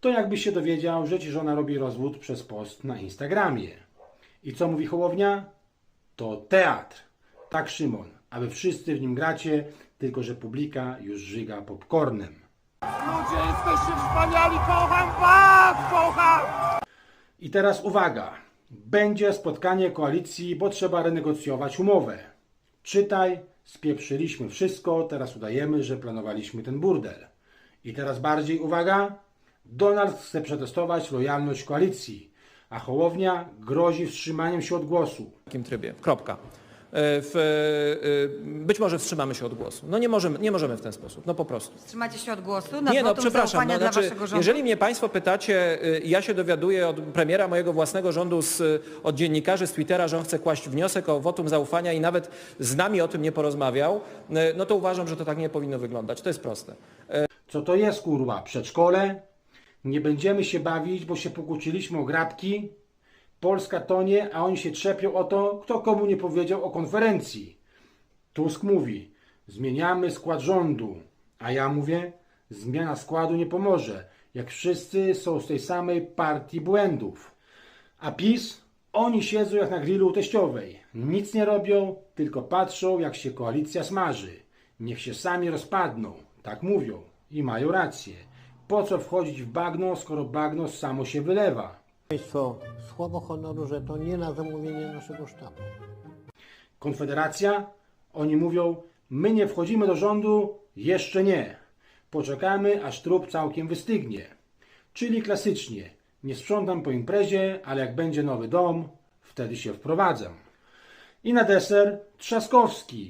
to jakby się dowiedział, że ci żona robi rozwód przez post na Instagramie. I co mówi Hołownia? To teatr. Tak, Szymon, aby wszyscy w nim gracie, tylko że publika już żyga popcornem. Ludzie, jesteście wspaniali, kocham was, kocham! I teraz uwaga. Będzie spotkanie koalicji, bo trzeba renegocjować umowę. Czytaj, spieprzyliśmy wszystko, teraz udajemy, że planowaliśmy ten burdel. I teraz bardziej uwaga. Donald chce przetestować lojalność koalicji, a Hołownia grozi wstrzymaniem się od głosu. W takim trybie. Kropka. E, W, e, być może wstrzymamy się od głosu. No nie możemy, nie możemy w ten sposób, no po prostu. Wstrzymacie się od głosu na Nie no, przepraszam, no, znaczy, jeżeli mnie Państwo pytacie, y, ja się dowiaduję od premiera mojego własnego rządu, z, od dziennikarzy z Twittera, że on chce kłaść wniosek o wotum zaufania i nawet z nami o tym nie porozmawiał, y, no to uważam, że to tak nie powinno wyglądać. To jest proste. Co to jest kurwa? Przedszkole? Nie będziemy się bawić, bo się pokłóciliśmy o grabki. Polska tonie, a oni się trzepią o to, kto komu nie powiedział o konferencji. Tusk mówi, zmieniamy skład rządu, a ja mówię, zmiana składu nie pomoże, jak wszyscy są z tej samej partii błędów. A PiS? Oni siedzą jak na grillu teściowej. Nic nie robią, tylko patrzą, jak się koalicja smaży. Niech się sami rozpadną. Tak mówią. I mają rację. Po co wchodzić w bagno, skoro bagno samo się wylewa? Państwo, słowo honoru, że to nie na zamówienie naszego sztabu. Konfederacja? Oni mówią, my nie wchodzimy do rządu, jeszcze nie. Poczekamy, aż trup całkiem wystygnie. Czyli klasycznie, nie sprzątam po imprezie, ale jak będzie nowy dom, wtedy się wprowadzam. I na deser Trzaskowski.